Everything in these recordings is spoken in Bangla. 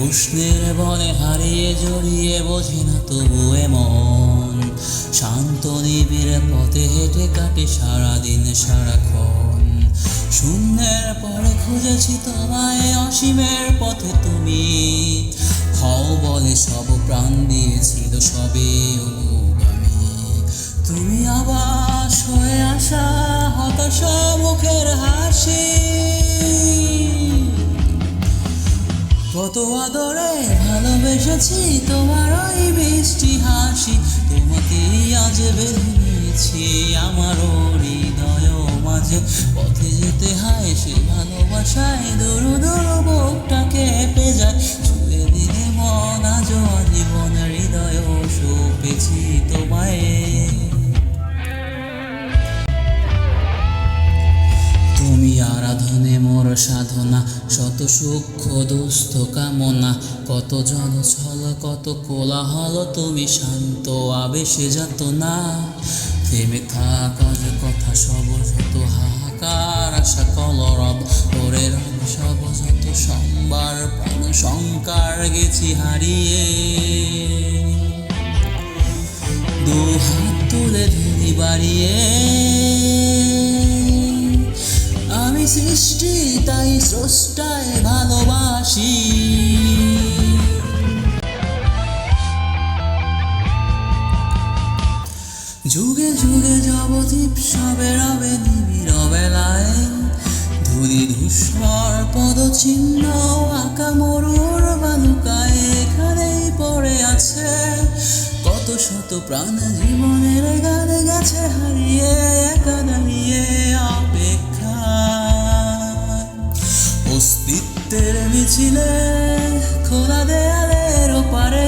প্রশ্নের বলে হারিয়ে জড়িয়ে বোঝে না তবু এমন। শান্ত নিবিড় পথে হেঁটে কাটে সারাদিন সারাক্ষণ। শূন্যের পরে খুঁজেছি তোমায় অসীমের পথে তুমি। হও বলে সব প্রাণ দিয়েছিল সবে অনুগামী। তুমি আবাস হয়ে আসা হতাশা মুখের কত আদরে ভালোবেসেছি তোমার ওই মিষ্টি হাসি। তোমাকেই আজ বেঁধে নিয়েছি আমার হৃদয় মাঝে। পথে যেতে হয় সে ভালোবাসায়, দূর দূর বুকটাকে পেয়ে যায়। ছুঁয়ে দিলে মন আজ জীবন হৃদয় সপেছি তোমায়। সাধনা, শত সূক্ষ্ম দুস্থ কামনা, কত জন ছল কত কোলাহল, তুমি শান্ত আবেশে যাত না থেমে থাকার কথা সব, যত হাহাকার, আশা কলরব তোরে রব, সব যত সম্বার শঙ্কার গেছি হারিয়ে। দু হাত তুলে ধুলি বাড়িয়ে। সৃষ্টি, তাই স্রষ্টায় ভালোবাসি। যুগে যুগে জবদীপ সবে রবে নিবিড় বেলায় ধুলি ধূসর পদচিহ্ন আঁকা মরুর বালুকায় এখানেই পড়ে আছে। কত শত প্রাণ জীবনের গানে গেছে হারিয়ে, একা দাঁড়িয়ে মিছিলে খোলা দেয়ালের ওপারে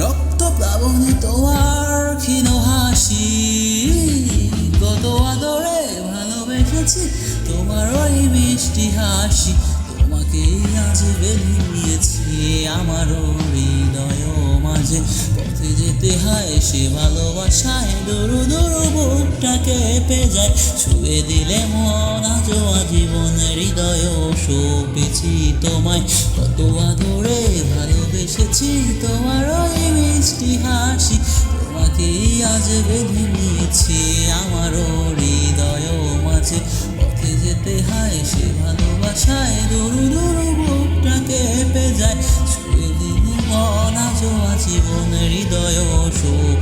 রক্ত প্লাবনে তোমার ক্ষীণ হাসি কত আদরে ভালোবেসেছি তোমার ওই মিষ্টি হাসি তোমাকেই আজ বেঁধে নিয়েছি আমার হৃদয় মাঝে পথে যেতে হয় সে ভালোবাসায় দূর দূর বুকটাকে পে যায় ছুঁয়ে দিলে মন আজ জীবন হৃদয় শোপেছি তোমায়। কত আদরে ভালোবেসেছি তোমার ওই মিষ্টি হাসি, তোমাকেই আজ বেঁধে নিয়েছি আমার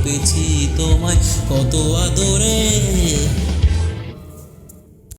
সপেছি তোমায়। কত আদরে